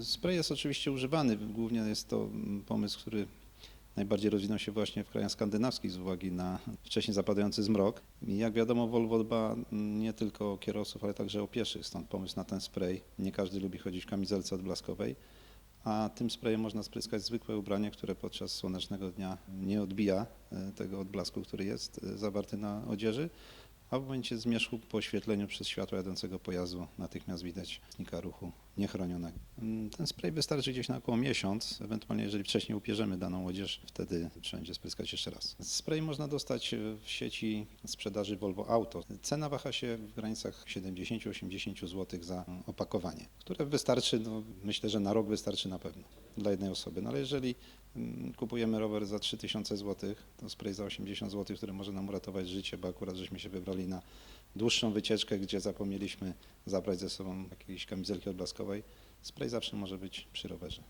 Spray jest oczywiście używany, głównie jest to mm, pomysł, który najbardziej rozwinął się właśnie w krajach skandynawskich z uwagi na wcześniej zapadający zmrok. I jak wiadomo Volvo dba nie tylko o kierowców, ale także o pieszych, stąd pomysł na ten spray. Nie każdy lubi chodzić w kamizelce odblaskowej, a tym sprayem można spryskać zwykłe ubranie, które podczas słonecznego dnia nie odbija e, tego odblasku, który jest e, zawarty na odzieży, a w momencie zmierzchu po oświetleniu przez światło jadącego pojazdu natychmiast widać znika ruchu niechronionego. Mm, Ten spray wystarczy gdzieś na około miesiąc, ewentualnie jeżeli wcześniej upierzemy daną odzież, wtedy trzeba będzie spryskać jeszcze raz. Spray można dostać w sieci sprzedaży Volvo Auto. Cena waha się w granicach 70-80 zł za opakowanie, które wystarczy, no, myślę, że na rok wystarczy na pewno dla jednej osoby. No ale jeżeli mm, kupujemy rower za 3000 zł, to spray za 80 zł, który może nam uratować życie, bo akurat żeśmy się wybrali na dłuższą wycieczkę, gdzie zapomnieliśmy zabrać ze sobą jakiejś kamizelki odblaskowej, spray zawsze może być przy rowerze.